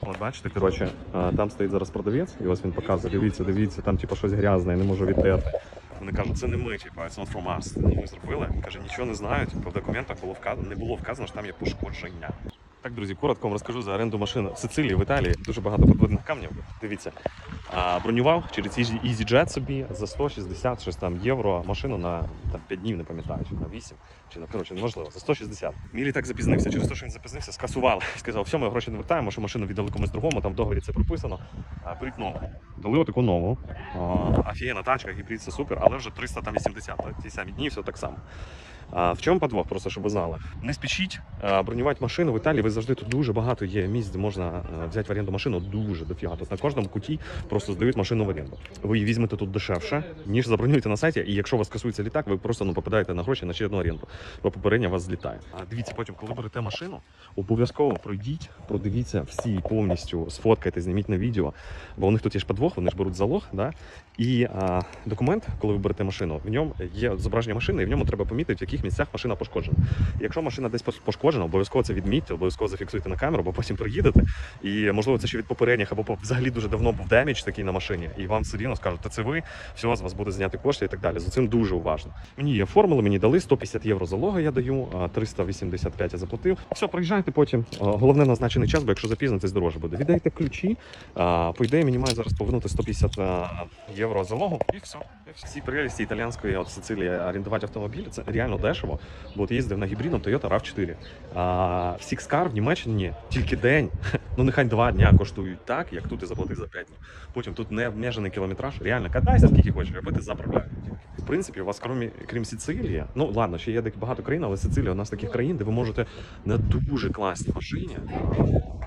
От бачите, коротше, там стоїть зараз продавець, і ось він показує, дивіться, дивіться, там типу щось грязне, я не можу відтерти. Вони кажуть, це не ми, типу, it's not from us. Це ми зробили. Каже, нічого не знають, Типу, в документах було вказано, не було вказано, що там є пошкодження. Так, друзі, коротко вам розкажу за оренду машин в Сицилії, в Італії. Дуже багато подводних камнів. Дивіться. Бронював через Easy- EasyJet собі за 160 щось там євро машину на там, 5 днів, не пам'ятаю, чи на 8, чи на коротше, неважливо, за 160. Мій літак запізнився, через те, що він запізнився, скасували. Сказав, все, ми гроші не вертаємо, що машину віддали комусь другому, там в договорі це прописано. Беріть нову. Дали отаку нову. А, Офігенна тачка, гібрид, це супер, але вже 380, так, ті самі дні, все так само. А, в чому подвох, просто щоб ви знали. Не спішіть бронювати машину в Італії. Ви завжди тут дуже багато є місць, де можна взяти в оренду машину. Дуже дофіга. Тут на кожному куті просто здають машину в оренду. Ви її візьмете тут дешевше, ніж забронюєте на сайті. І якщо у вас касується літак, ви просто ну попадаєте на гроші на ще одну оренду. Бо попередня вас злітає. А дивіться, потім, коли берете машину, обов'язково пройдіть, продивіться всі повністю, сфоткайте, зніміть на відео. Бо у них тут є ж подвох, вони ж беруть залог. Да? І а, документ, коли ви берете машину, в ньому є зображення машини, і в ньому треба помітити, в яких місцях машина пошкоджена. Якщо машина десь пошкоджена, обов'язково це відмітьте, обов'язково зафіксуйте на камеру, бо потім приїдете. І можливо, це ще від попередніх, або взагалі дуже давно був демідж такий на машині, і вам все рівно скажуть, та це ви, все, з вас буде зняти кошти і так далі. За цим дуже уважно. Мені є формули, мені дали 150 євро залога, я даю, а 385 я заплатив. Все, приїжджайте потім. Головне назначений час, бо якщо запізнитись, дороже буде. Віддайте ключі. По ідеї, мені має зараз повернути 150 а, євро залогу, і все. І Всі прелісті італіянської от Сицилії орендувати автомобіль це реально дешево. Бо от їздив на гібридному Toyota RAV4. А в Car в Німеччині тільки день. Ну нехай два дня коштують так, як тут ти заплатив за 5 днів. Потім тут не обмежений кілометраж. Реально катайся скільки хочеш, аби ти заправляєш. В принципі, у вас крім, крім Сицилії, ну ладно, ще є багато країн, але Сицилія одна з таких країн, де ви можете на дуже класній машині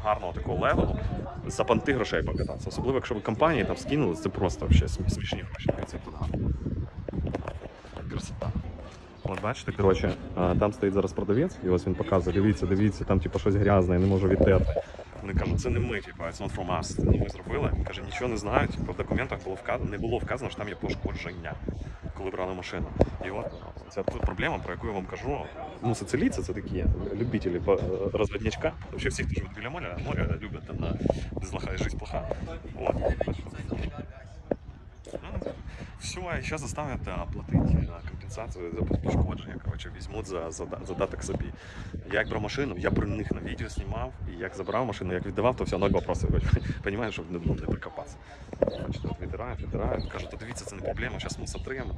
гарного такого левелу за панти грошей покататися. Особливо, якщо ви компанії там скинули, це просто смі- смішні гроші. Це. Красота. От бачите, коротше, там стоїть зараз продавець, і ось він показує, дивіться, дивіться, там типу щось грязне, я не можу відтерти. Вони кажуть, це не ми, типу, it's not from us, це не ми зробили. Каже, нічого не знаю, типу, в документах було вказано, не було вказано, що там є пошкодження, коли брали машину. І от ця проблема, про яку я вам кажу. Ну, сицилійці це такі любителі по- розвіднячка. Взагалі всі, хто живуть біля моря, моря люблять там на де і життя плоха. От. Все, і зараз заставлять а, платити компенсацію за пошкодження. Коротше, візьмуть за, за, задаток собі. Я як брав машину, я про них на відео знімав, і як забрав машину, як віддавав, то все, ноль вопросів. Понімаєш, щоб не, ну, не прикопатися. Бачите, от відбирають, відбирають, кажуть, то дивіться, це не проблема, зараз ми сотремо.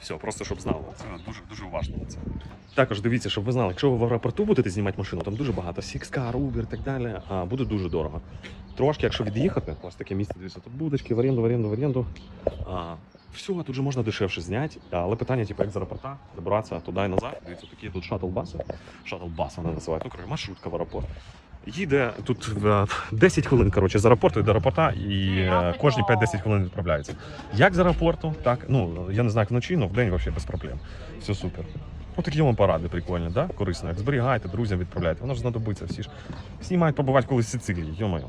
Все, просто щоб знали. Це дуже дуже уважно на це. Також дивіться, щоб ви знали, якщо ви в аеропорту будете знімати машину, там дуже багато Six-Car, Uber і так далі, а буде дуже дорого. Трошки, якщо від'їхати, ось таке місце, дивіться, тут будочки, в оренду, в оренду, в оренду. А, все, тут вже можна дешевше зняти, але питання, типу, як з аеропорта добратися туди і назад. Дивіться, такі тут шатл-баси. Шатл-бас вони називають, ну, маршрутка в аеропорт. Їде тут е, 10 хвилин коротше, з аеропорту і до аеропорта, і е, кожні 5-10 хвилин відправляється. Як з аеропорту, так, ну, я не знаю, як вночі, але в день взагалі без проблем. Все супер. Ось такі вам поради прикольні, да? корисно. Як зберігайте, друзям відправляйте. Воно ж знадобиться всі ж. Всі мають побувати колись в Сицилії, йо-моє.